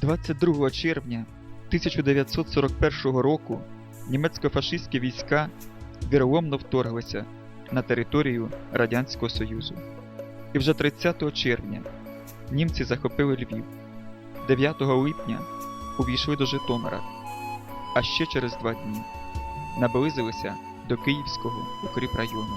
22 червня 1941 року німецько-фашистські війська віроломно вторглися на територію Радянського Союзу. І вже 30 червня німці захопили Львів. 9 липня увійшли до Житомира, а ще через два дні наблизилися до Київського укріпрайону.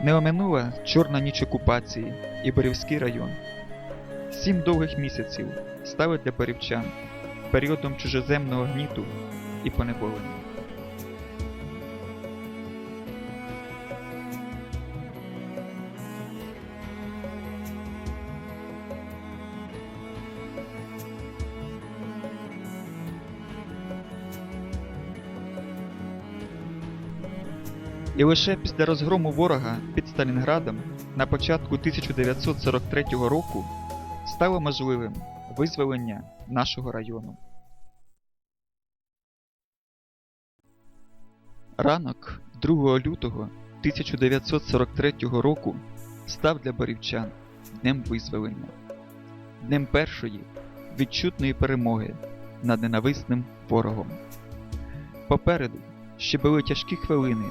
Не оминула чорна ніч окупації і Борівський район. Сім довгих місяців стали для борівчан періодом чужеземного гніту і поневолення. І лише після розгрому ворога під Сталінградом на початку 1943 року стало можливим визволення нашого району. Ранок 2 лютого 1943 року став для борівчан днем визволення, днем першої відчутної перемоги над ненависним ворогом. Попереду ще були тяжкі хвилини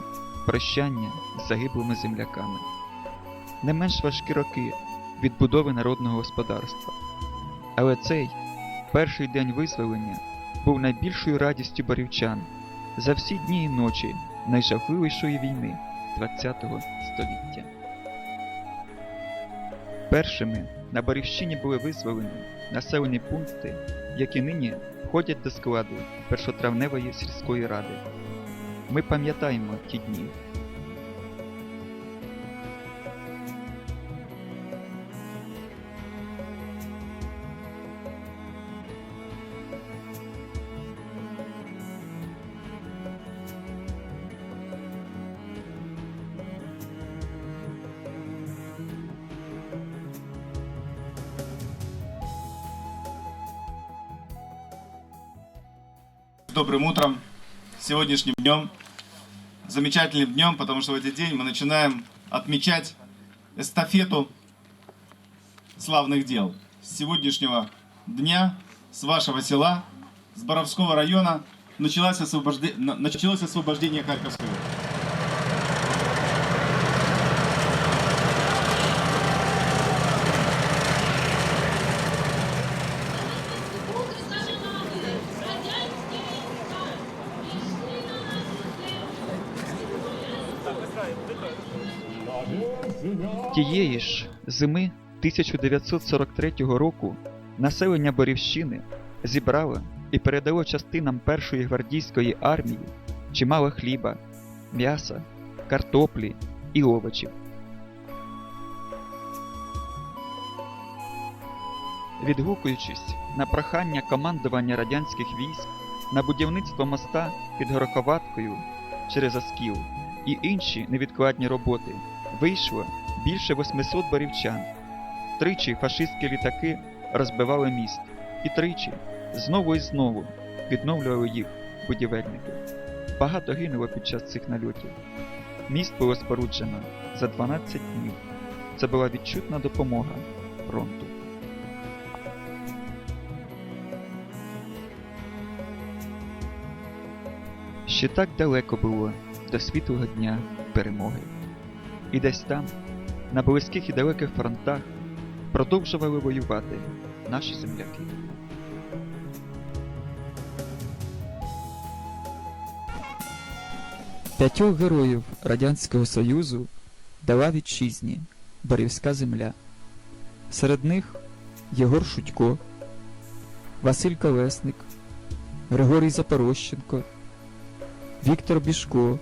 прощання з загиблими земляками, не менш важкі роки відбудови народного господарства. Але цей перший день визволення був найбільшою радістю борівчан за всі дні і ночі найжахливішої війни ХХ століття. Першими на Борівщині були визволені населені пункти, які нині входять до складу першотравневої сільської ради. Ми пам'ятаємо ті дні. Добрым утром, сегодняшним днем, замечательным днем, потому что в этот день мы начинаем отмечать эстафету славных дел. С сегодняшнего дня, с вашего села, с Боровского района началось, освобожде- на- началось освобождение Харьковской области. Тієї ж зими 1943 року населення Борівщини зібрало і передало частинам першої гвардійської армії чимало хліба, м'яса, картоплі і овочів. Відгукуючись на прохання командування радянських військ на будівництво моста під Гороховаткою через Оскіл і інші невідкладні роботи, вийшло більше 800 борівчан. Тричі фашистські літаки розбивали міст, і тричі знову і знову відновлювали їх будівельники. Багато гинуло під час цих нальотів. Міст було споруджено за 12 днів. Це була відчутна допомога фронту. Ще так далеко було до світлого дня перемоги. І десь там, на близьких і далеких фронтах, продовжували воювати наші земляки. П'ятьох героїв Радянського Союзу дала вітчизні Борівська земля. Серед них Єгор Шутько, Василь Колесник, Григорій Запорощенко, Віктор Бішко,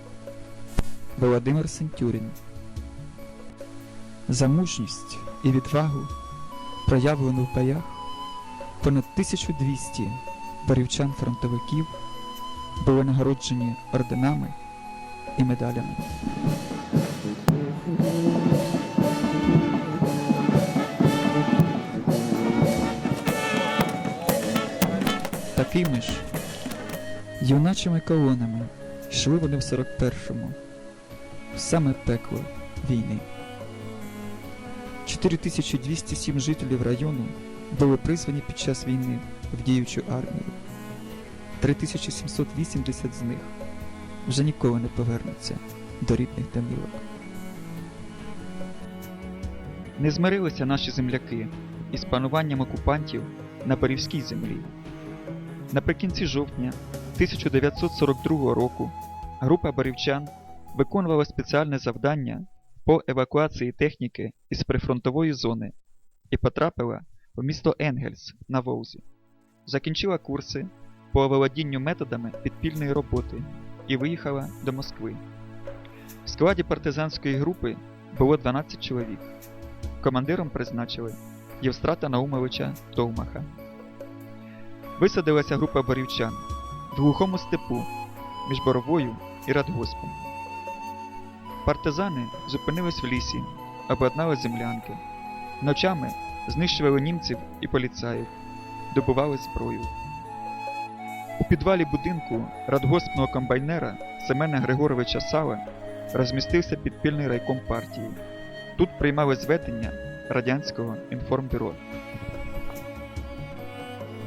Володимир Сентюрін. За мужність і відвагу, проявлену в боях, понад 1200 борівчан-фронтовиків були нагороджені орденами і медалями. Такими ж, Юначими колонами йшли вони в 41-му, в саме пекло війни. 4207 жителів району були призвані під час війни в діючу армію. 3780 з них вже ніколи не повернуться до рідних домівок. Не змирилися наші земляки із пануванням окупантів на Борівській землі. Наприкінці жовтня 1942 року група борівчан виконувала спеціальне завдання по евакуації техніки із прифронтової зони і потрапила в місто Енгельс на Волзі. Закінчила курси по оволодінню методами підпільної роботи і виїхала до Москви. В складі партизанської групи було 12 чоловік. Командиром призначили Євстрата Наумовича Товмаха. Висадилася група борівчан в глухому степу між Боровою і Радгоспом. Партизани зупинились в лісі, обладнали землянки. Ночами знищували німців і поліцаїв, добували зброю. У підвалі будинку радгоспного комбайнера Семена Григоровича Сала розмістився підпільний райком партії. Тут приймали зведення Радянського інформбюро.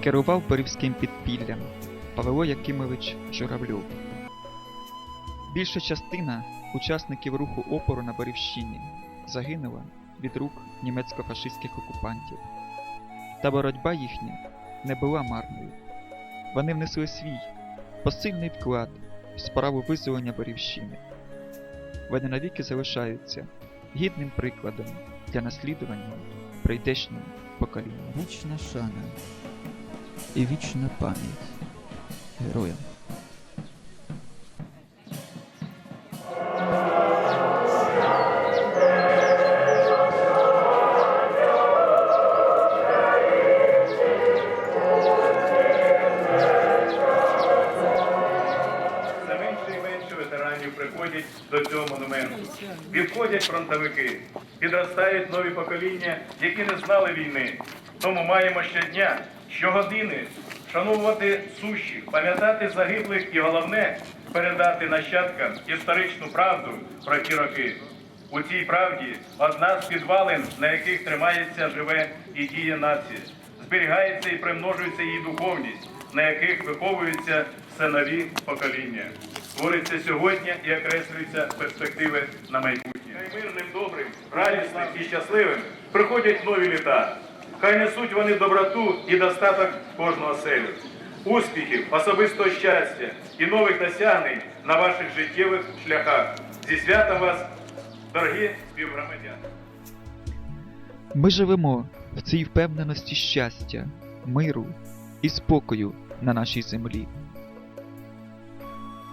Керував Борівським підпіллям Павло Якимович Журавльов. Більша частина учасників руху опору на Борівщині загинула від рук німецько-фашистських окупантів. Та боротьба їхня не була марною. Вони внесли свій посильний вклад в справу визволення Борівщини. Вони навіки залишаються гідним прикладом для наслідування прийдешнього покоління. Вічна шана і вічна пам'ять героям. Приходять до цього монументу. Відходять фронтовики, підростають нові покоління, які не знали війни. Тому маємо щодня, щогодини вшановувати сущих, пам'ятати загиблих і головне передати нащадкам історичну правду про ті роки. У цій правді одна з підвалин, на яких тримається, живе і діє нація. Зберігається і примножується її духовність, на яких виховуються все нові покоління. Твориться сьогодні і окреслюються перспективи на майбутнє. Хай мирним, добрим, радісним і щасливим приходять нові літа. Хай несуть вони доброту і достаток в кожну оселю. Успіхів, особистого щастя і нових досягнень на ваших життєвих шляхах. Зі святом вас, дорогі співгромадяни! Ми живемо в цій впевненості щастя, миру і спокою на нашій землі.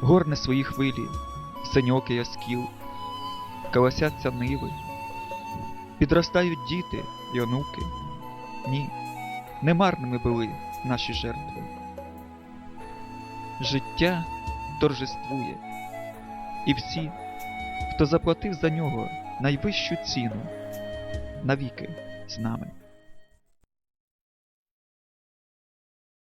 Горне свої хвилі, синьокий оскіл, колосяться ниви, підростають діти й онуки. Ні, не марними були наші жертви. Життя торжествує, і всі, хто заплатив за нього найвищу ціну, навіки з нами.